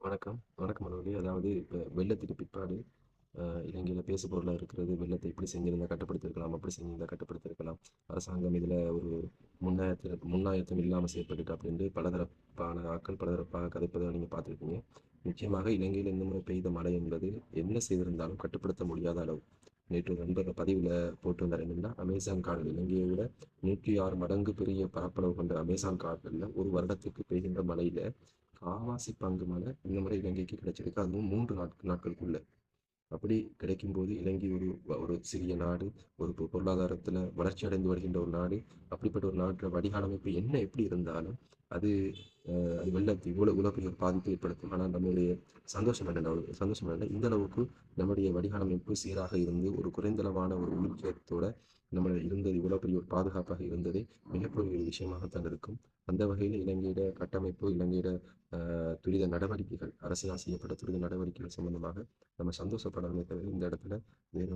வணக்கம். வணக்கம் மனோலி. அதாவது இப்போ வெள்ளத்துக்கு பிற்பாடு இலங்கையில் பேசு பொருளாக இருக்கிறது, வெள்ளத்தை இப்படி செஞ்சிருந்தா கட்டுப்படுத்திருக்கலாம் அப்படி செஞ்சிருந்தா கட்டுப்படுத்திருக்கலாம் அரசாங்கம் இதில் ஒரு முன்னாயத்தில் முன்னாயத்தம் இல்லாமல் செயற்பட்டுட்டு அப்படின்ட்டு பலதரப்பான ஆட்கள் பலதரப்பாக கதைப்பதை நீங்கள் பார்த்துருக்கீங்க நிச்சயமாக இலங்கையில் இந்த முறை பெய்த மழை என்பது என்ன செய்திருந்தாலும் கட்டுப்படுத்த முடியாத அளவு. நேற்று நண்பர் பதிவில் போட்டிருந்தார் என்னன்னா, அமேசான் காடுகள் இலங்கையை விட 106 மடங்கு பெரிய பரப்பளவு கொண்ட அமேசான் காடுகளில் ஒரு வருடத்துக்கு பெய்கின்ற மழையில் 1/4 பங்கு மழை இந்த முறை இலங்கைக்கு கிடைச்சிருக்கு. அதுவும் மூன்று நாட்கள் நாட்களுக்குள்ள. அப்படி கிடைக்கும்போது இலங்கை ஒரு ஒரு சிறிய நாடு, ஒரு பொ பொருளாதாரத்துல வளர்ச்சி அடைந்து வருகின்ற ஒரு நாடு. அப்படிப்பட்ட ஒரு நாட்டில் வடிகாலமைப்பு என்ன எப்படி இருந்தாலும், அது அது வெள்ளத்தை இவ்வளவு இவ்வளவு பெரிய பாதிப்பு பாதிப்பை ஏற்படுத்தும். ஆனால் நம்மளுடைய சந்தோஷம் என்னன்னா சந்தோஷம் என்னன்னா, இந்த அளவுக்கு நம்முடைய வடிகால் அமைப்பு சீராக இருந்து, ஒரு குறைந்தளவான ஒரு உயிர்ச்சத்தோட நம்ம இருந்தது இவ்வளவு பெரிய ஒரு பாதுகாப்பாக இருந்ததே மிகப்பெரிய ஒரு விஷயமாகத்தான் இருக்கும். அந்த வகையில் இலங்கையிட கட்டமைப்பு, இலங்கையிட துரித நடவடிக்கைகள், அரசினால் செய்யப்பட்ட துரித நடவடிக்கைகள் சம்பந்தமாக நம்ம சந்தோஷப்படணுமே தவிர, இந்த இடத்துல வேற